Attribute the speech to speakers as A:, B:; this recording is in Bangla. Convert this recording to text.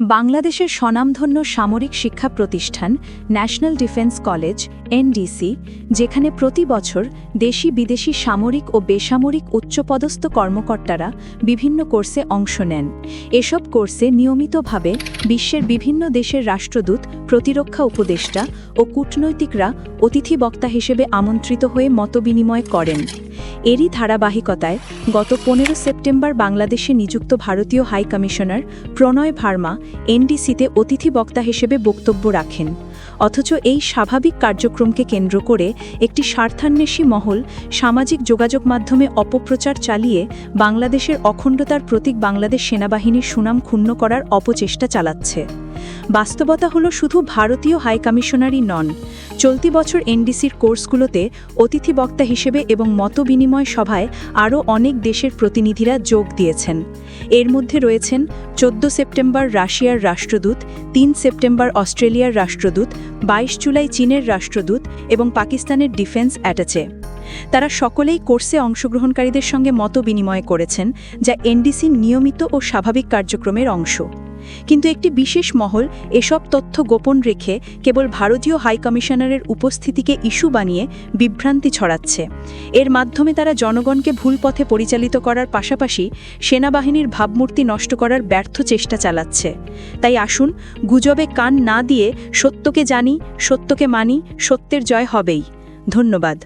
A: বাংলাদেশের স্বনামধন্য সামরিক শিক্ষা প্রতিষ্ঠান ন্যাশনাল ডিফেন্স কলেজ, এনডিসি, যেখানে প্রতি বছর দেশি বিদেশি সামরিক ও বেসামরিক উচ্চপদস্থ কর্মকর্তারা বিভিন্ন কোর্সে অংশ নেন। এসব কোর্সে নিয়মিতভাবে বিশ্বের বিভিন্ন দেশের রাষ্ট্রদূত, প্রতিরক্ষা উপদেষ্টা ও কূটনৈতিকরা অতিথি বক্তা হিসেবে আমন্ত্রিত হয়ে মতবিনিময় করেন। এরই ধারাবাহিকতায় গত পনেরো সেপ্টেম্বর বাংলাদেশে নিযুক্ত ভারতীয় হাই কমিশনার প্রণয় ভার্মা এনডিসিতে অতিথি বক্তা হিসেবে বক্তব্য রাখেন। অথচ এই স্বাভাবিক কার্যক্রমকে কেন্দ্র করে একটি স্বার্থান্বেষী মহল সামাজিক যোগাযোগ মাধ্যমে অপপ্রচার চালিয়ে বাংলাদেশের অখণ্ডতার প্রতীক বাংলাদেশ সেনাবাহিনীর সুনাম ক্ষুণ্ণ করার অপচেষ্টা চালাচ্ছে। বাস্তবতা হলো শুধু ভারতীয় হাই কমিশনারই নন। চলতি বছর এনডিসির কোর্সগুলোতে অতিথি বক্তা হিসেবে এবং মতবিনিময় সভায় আরও অনেক দেশের প্রতিনিধিরা যোগ দিয়েছেন। এর মধ্যে রয়েছেন চোদ্দ সেপ্টেম্বর রাশিয়ার রাষ্ট্রদূত, তিন সেপ্টেম্বর অস্ট্রেলিয়ার রাষ্ট্রদূত, বাইশ জুলাই চীনের রাষ্ট্রদূত এবং পাকিস্তানের ডিফেন্স অ্যাটাচে। তারা সকলেই কোর্সে অংশগ্রহণকারীদের সঙ্গে মত বিনিময় করেছেন, যা এনডিসির নিয়মিত ও স্বাভাবিক কার্যক্রমের অংশ। কিন্তু একটি বিশেষ মহল এসব তথ্য গোপন রেখে কেবল ভারতীয় হাই কমিশনারের উপস্থিতিকে ইস্যু বানিয়ে বিভ্রান্তি ছড়াচ্ছে। এর মাধ্যমে তারা জনগণকে ভুল পথে পরিচালিত করার পাশাপাশি সেনাবাহিনীর ভাবমূর্তি নষ্ট করার ব্যর্থ চেষ্টা চালাচ্ছে। তাই আসুন, গুজবে কান না দিয়ে সত্যকে জানি, সত্যকে মানি, সত্যের জয় হবেই। ধন্যবাদ।